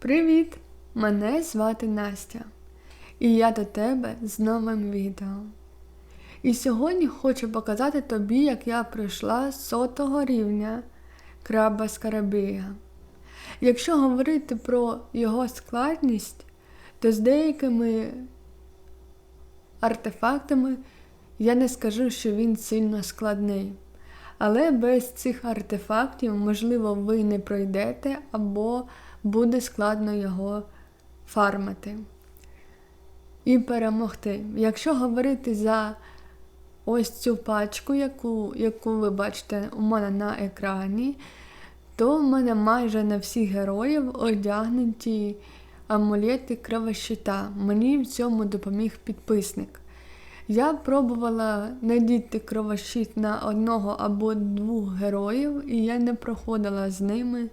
Привіт! Мене звати Настя, і я до тебе з новим відео. І сьогодні хочу показати тобі, як я пройшла сотого рівня краба Скарабія. Якщо говорити про його складність, то з деякими артефактами я не скажу, що він сильно складний. Але без цих артефактів, можливо, ви не пройдете або буде складно його фармити і перемогти. Якщо говорити за ось цю пачку, яку, яку ви бачите у мене на екрані, то в мене майже на всіх героїв одягнуті амулети кровощита. Мені в цьому допоміг підписник. Я пробувала надіти кровощит на одного або двох героїв, і я не проходила з ними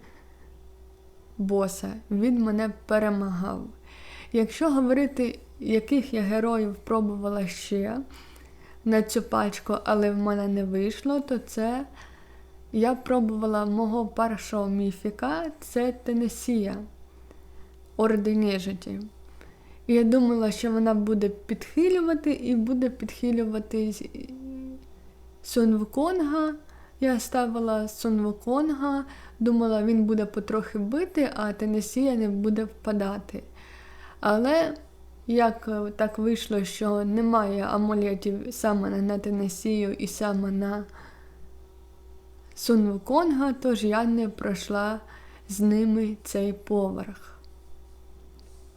боса. Він мене перемагав. Якщо говорити, яких я героїв пробувала ще на цю пачку, але в мене не вийшло, то це я пробувала мого першого міфіка це Тенесія Орди Нежиті. І я думала, що вона буде підхилювати і буде підхилювати Сунвуконга. Я ставила Сунвуконга, думала, він буде потрохи бити, а Тенесія не буде впадати. Але як так вийшло, що немає амулетів саме на Тенесію і саме на Сунвуконга, тож я не пройшла з ними цей поверх.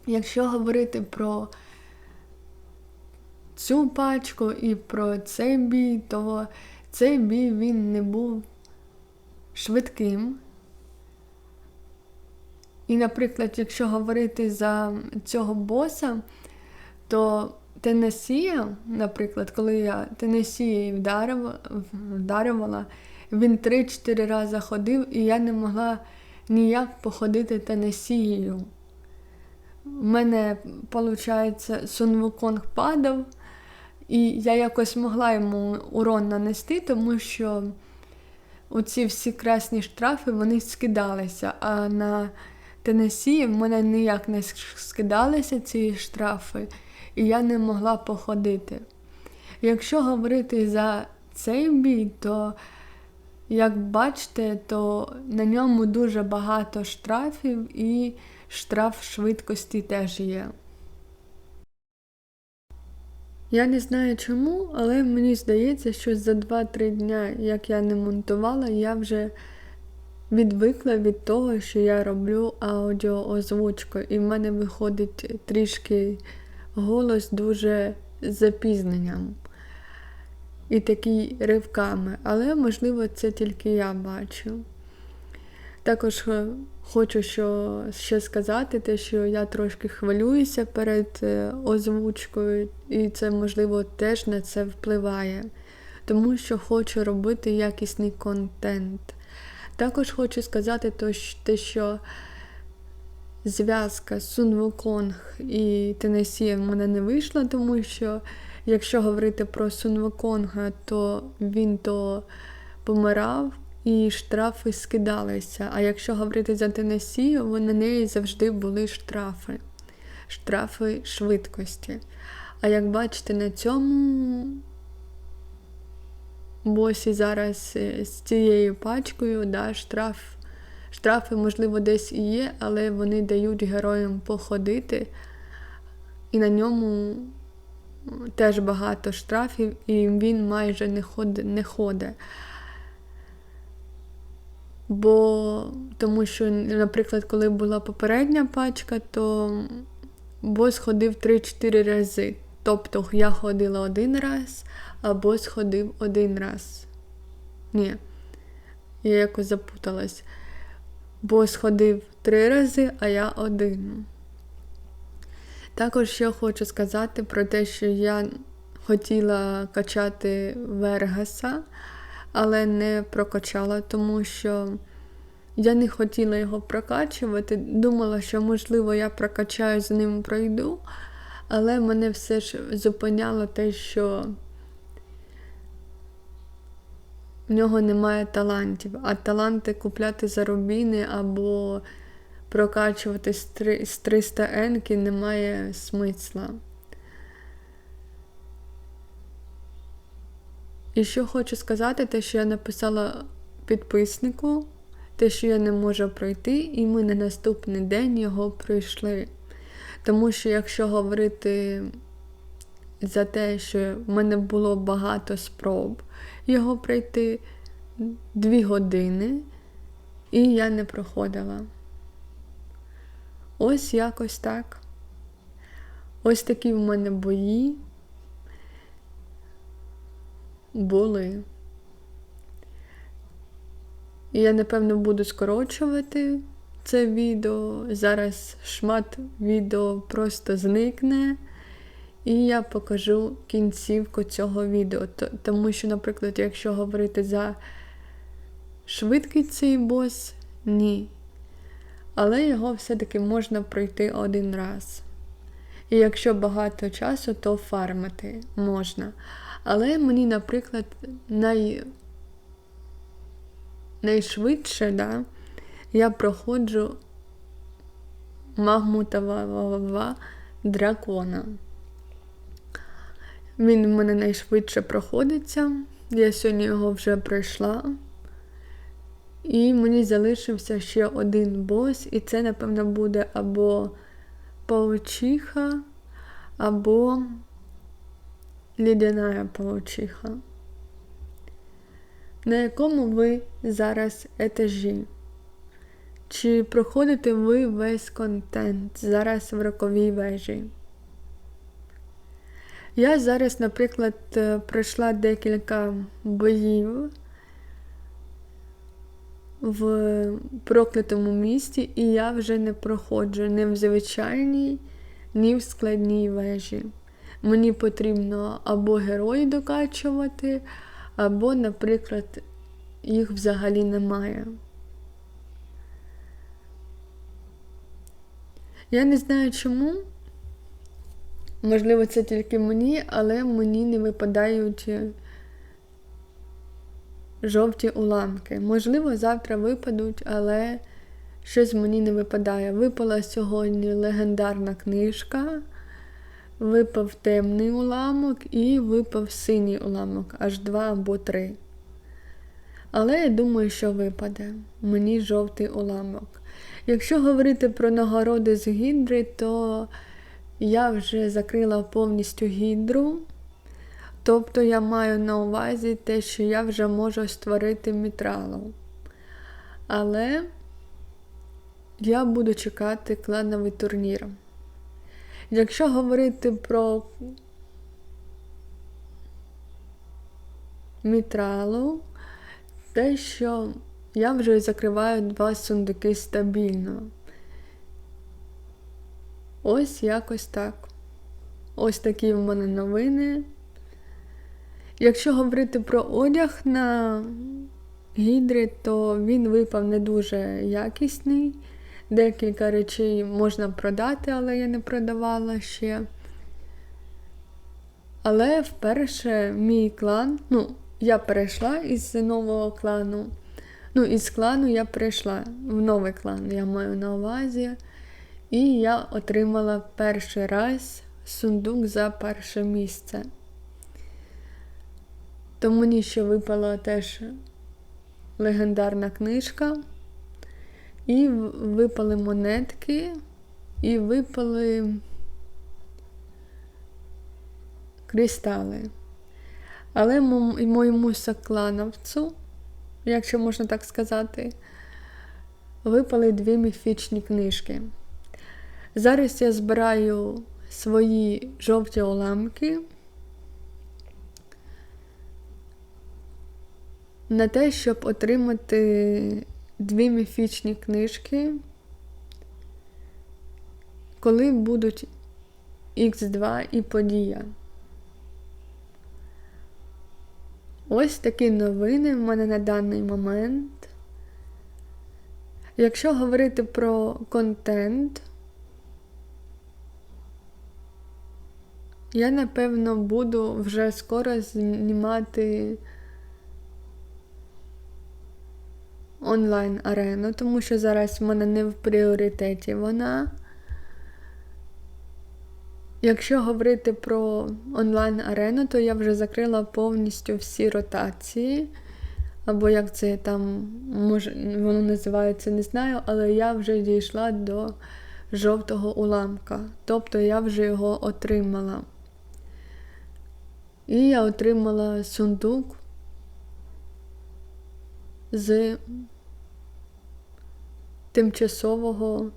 Якщо говорити про цю пачку і про цей бій, то цей бій він не був швидким. І, наприклад, якщо говорити за цього боса, то Тенесія, наприклад, коли я Тенесією вдарив, вдарювала, він 3-4 рази ходив, і я не могла ніяк походити Тенесією. У мене, виходить, Сунвуконг падав, і я якось могла йому урон нанести, тому що оці всі красні штрафи вони скидалися. А на Тенесі в мене ніяк не скидалися ці штрафи, і я не могла походити. Якщо говорити за цей бій, то, як бачите, то на ньому дуже багато штрафів і штраф швидкості теж є. Я не знаю чому, але мені здається, що за 2-3 дня, як я не монтувала, я вже відвикла від того, що я роблю аудіоозвучку, і в мене виходить трішки голос дуже з запізненням і такий ривками, але, можливо, це тільки я бачу. Також е, хочу що, ще сказати, те, що я трошки хвилююся перед е, озвучкою, і це, можливо, теж на це впливає, тому що хочу робити якісний контент. Також хочу сказати те, що зв'язка Сунвуконг і Тенесія в мене не вийшла, тому що, якщо говорити про Сунвуконга, то він то помирав і штрафи скидалися. А якщо говорити за Тенесію, на неї завжди були штрафи, штрафи швидкості. А як бачите, на цьому босі зараз е, з цією пачкою да, штраф, штрафи, можливо, десь і є, але вони дають героям походити. І на ньому теж багато штрафів, і він майже не ходить. Не ходить. Бо тому що, наприклад, коли була попередня пачка, то бос ходив 3-4 рази. Тобто я ходила один раз, а бос ходив один раз. Ні, я якось запуталась. Бос ходив три рази, а я один. Також ще хочу сказати про те, що я хотіла качати Вергаса але не прокачала, тому що я не хотіла його прокачувати. Думала, що, можливо, я прокачаю з ним пройду, але мене все ж зупиняло те, що в нього немає талантів, а таланти купляти за рубіни або прокачувати з 300 енки немає смисла. І що хочу сказати, те, що я написала підписнику, те, що я не можу пройти, і ми на наступний день його пройшли. Тому що, якщо говорити за те, що в мене було багато спроб його пройти дві години, і я не проходила. Ось якось так. Ось такі в мене бої були. І я, напевно, буду скорочувати це відео. Зараз шмат відео просто зникне. І я покажу кінцівку цього відео. Тому що, наприклад, якщо говорити за швидкий цей бос, ні. Але його все-таки можна пройти один раз. І якщо багато часу, то фармити можна. Але мені, наприклад, най... найшвидше да, я проходжу магмутового дракона. Він в мене найшвидше проходиться. Я сьогодні його вже пройшла. І мені залишився ще один бос, і це, напевно, буде або паучиха, або лідяна паучиха. На якому ви зараз етажі? Чи проходите ви весь контент зараз в роковій вежі? Я зараз, наприклад, е, пройшла декілька боїв в проклятому місті, і я вже не проходжу ні в звичайній, ні в складній вежі. Мені потрібно або герої докачувати, або, наприклад, їх взагалі немає. Я не знаю чому. Можливо, це тільки мені, але мені не випадають жовті уламки. Можливо, завтра випадуть, але щось мені не випадає. Випала сьогодні легендарна книжка, випав темний уламок і випав синій уламок, аж два або три. Але я думаю, що випаде мені жовтий уламок. Якщо говорити про нагороди з гідри, то я вже закрила повністю гідру. Тобто я маю на увазі те, що я вже можу створити мітралу. Але я буду чекати клановий турнір. Якщо говорити про мітралу, те, що я вже закриваю два сундуки стабільно. Ось якось так. Ось такі в мене новини. Якщо говорити про одяг на гідри, то він випав не дуже якісний. Декілька речей можна продати, але я не продавала ще. Але вперше мій клан, ну, я перейшла із нового клану. Ну, із клану я перейшла в новий клан, я маю на увазі. І я отримала перший раз сундук за перше місце. То мені ще випала теж легендарна книжка. І випали монетки, і випали кристали. Але моєму соклановцю, якщо можна так сказати, випали дві міфічні книжки. Зараз я збираю свої жовті уламки на те, щоб отримати дві міфічні книжки, коли будуть Х2 і подія. Ось такі новини в мене на даний момент. Якщо говорити про контент, я напевно буду вже скоро знімати онлайн-арену, тому що зараз в мене не в пріоритеті вона. Якщо говорити про онлайн-арену, то я вже закрила повністю всі ротації. Або як це там може, воно називається, не знаю, але я вже дійшла до жовтого уламка. Тобто я вже його отримала. І я отримала сундук з тимчасового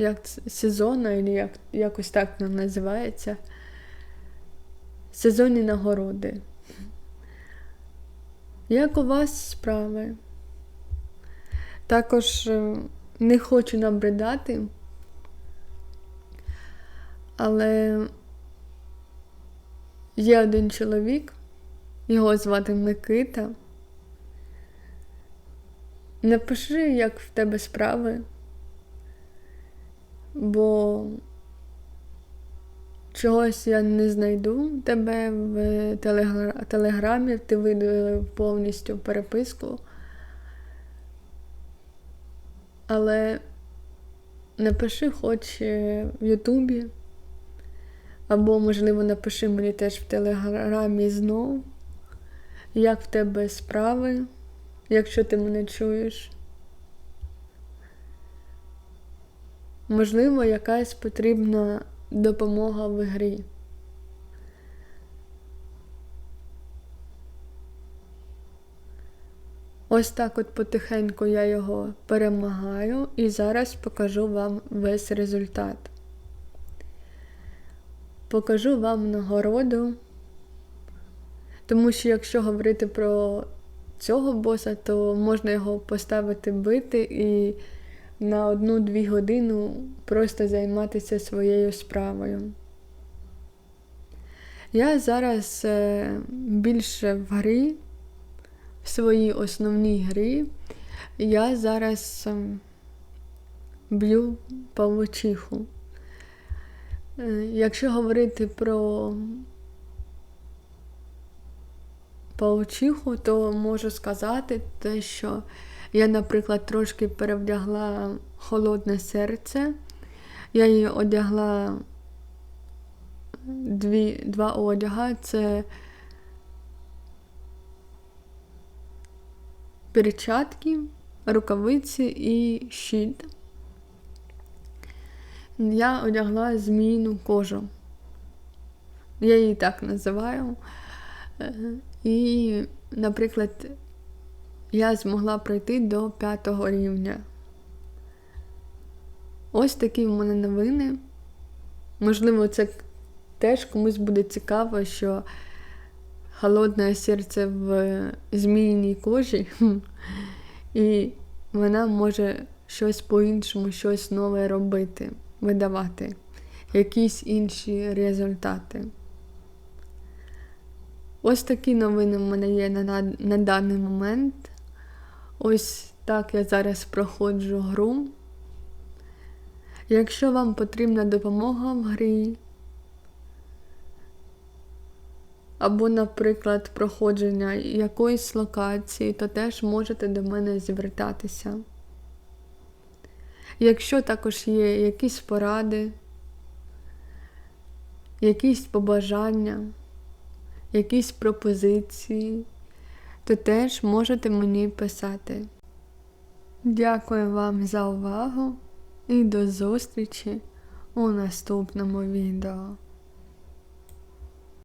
як це, сезону, або як, якось так воно називається. Сезонні нагороди. Як у вас справи? Також е, не хочу набридати, але є один чоловік, його звати Микита. Напиши, як в тебе справи, бо чогось я не знайду тебе в телегра- телеграмі, ти видалив повністю переписку. Але напиши хоч е, в Ютубі, або, можливо, напиши мені теж в телеграмі знов, як в тебе справи, якщо ти мене чуєш. Можливо, якась потрібна допомога в грі. Ось так от потихеньку я його перемагаю і зараз покажу вам весь результат. Покажу вам нагороду, тому що якщо говорити про цього боса, то можна його поставити бити і на одну-дві годину просто займатися своєю справою. Я зараз е, більше в грі, в своїй основній грі, я зараз ем, б'ю павучиху. Е, Якщо говорити про паучиху, то можу сказати те, що я, наприклад, трошки перевдягла холодне серце. Я її одягла дві, два одяга. Це перчатки, рукавиці і щит. Я одягла змійну кожу. Я її так називаю. І, наприклад, я змогла пройти до п'ятого рівня. Ось такі в мене новини. Можливо, це теж комусь буде цікаво, що холодне серце в зміїній кожі, і вона може щось по-іншому, щось нове робити, видавати, якісь інші результати. Ось такі новини в мене є на, на даний момент. Ось так я зараз проходжу гру. Якщо вам потрібна допомога в грі, або, наприклад, проходження якоїсь локації, то теж можете до мене звертатися. Якщо також є якісь поради, якісь побажання, якісь пропозиції, то теж можете мені писати. Дякую вам за увагу і до зустрічі у наступному відео.